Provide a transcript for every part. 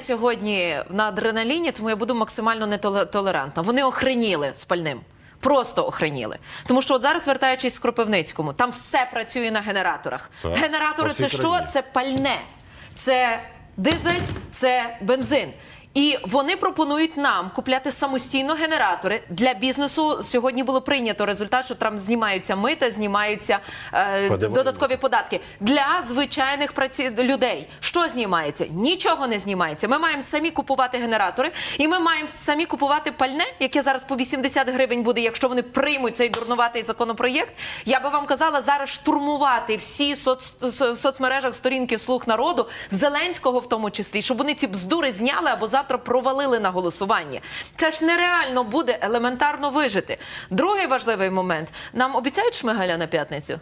сьогодні на адреналіні, тому я буду максимально нетолерантна. Вони охреніли спальним. Просто охреніли. Тому що от зараз, вертаючись з Кропивницькому, там все працює на генераторах. Так, Генератори це країні. що? Це пальне, це дизель, це бензин. І вони пропонують нам купляти самостійно генератори для бізнесу. Сьогодні було прийнято результат, що там знімаються мита, знімаються е, додаткові податки для звичайних праці... людей. Що знімається? Нічого не знімається. Ми маємо самі купувати генератори, і ми маємо самі купувати пальне, яке зараз по 80 гривень буде, якщо вони приймуть цей дурнуватий законопроєкт. Я би вам казала зараз штурмувати всі соц... в соцмережах сторінки слуг народу, Зеленського в тому числі, щоб вони ці бздури зняли або завтра провалили на голосування. Це ж нереально буде елементарно вижити. Другий важливий момент: нам обіцяють шмигаля на п'ятницю.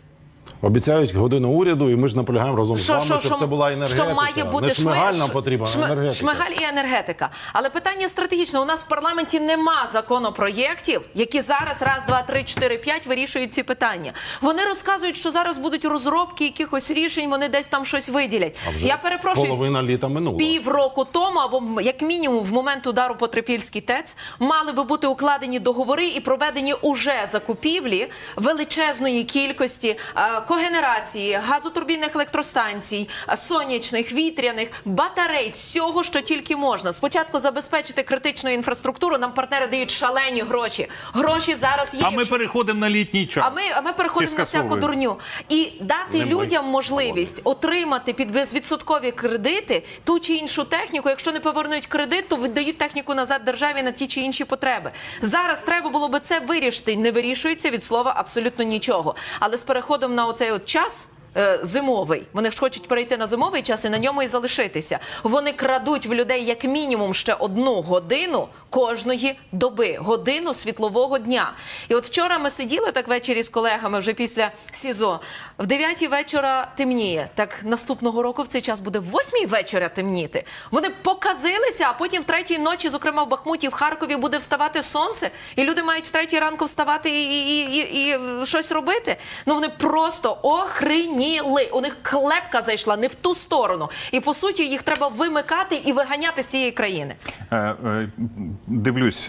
Обіцяють годину уряду, і ми ж наполягаємо разом з вами, щоб це була енергетика. що має бути Не шмигаль шми- нам потрібна, енергетика. Шмигаль і енергетика. Але питання стратегічне. У нас в парламенті нема законопроєктів, які зараз раз, два, три, чотири, п'ять вирішують ці питання. Вони розказують, що зараз будуть розробки якихось рішень, вони десь там щось виділять. А вже Я перепрошую. Половина літа минула. Півроку тому, або як мінімум в момент удару по Трипільський ТЕЦ, мали би бути укладені договори і проведені уже закупівлі величезної кількості е, когенерації, газотурбінних електростанцій, сонячних, вітряних, батарей, всього, що тільки можна. Спочатку забезпечити критичну інфраструктуру. Нам партнери дають шалені гроші. Гроші зараз є. А ми переходимо на літній час. а ми, а ми переходимо на всяку дурню і дати Не людям можливість отримати під безвідсоткові кредити ту чи іншу техніку. Якщо не повернуть кредит, то віддають техніку назад державі на ті чи інші потреби. Зараз треба було би це вирішити. Не вирішується від слова абсолютно нічого. Але з переходом на оцей от час. е, Зимовий, вони ж хочуть перейти на зимовий час і на ньому і залишитися. Вони крадуть в людей як мінімум ще одну годину кожної доби, годину світлового дня. І от вчора ми сиділи так ввечері з колегами вже після СІЗО. В 9 вечора темніє. Так наступного року в цей час буде в 8 вечора темніти. Вони показилися, а потім в третій ночі, зокрема в Бахмуті, в Харкові, буде вставати сонце, і люди мають в третій ранку вставати і, і, і, і, і щось робити. Ну вони просто охреніли. У них клепка зайшла не в ту сторону. І по суті їх треба вимикати і виганяти з цієї країни. Дивлюсь.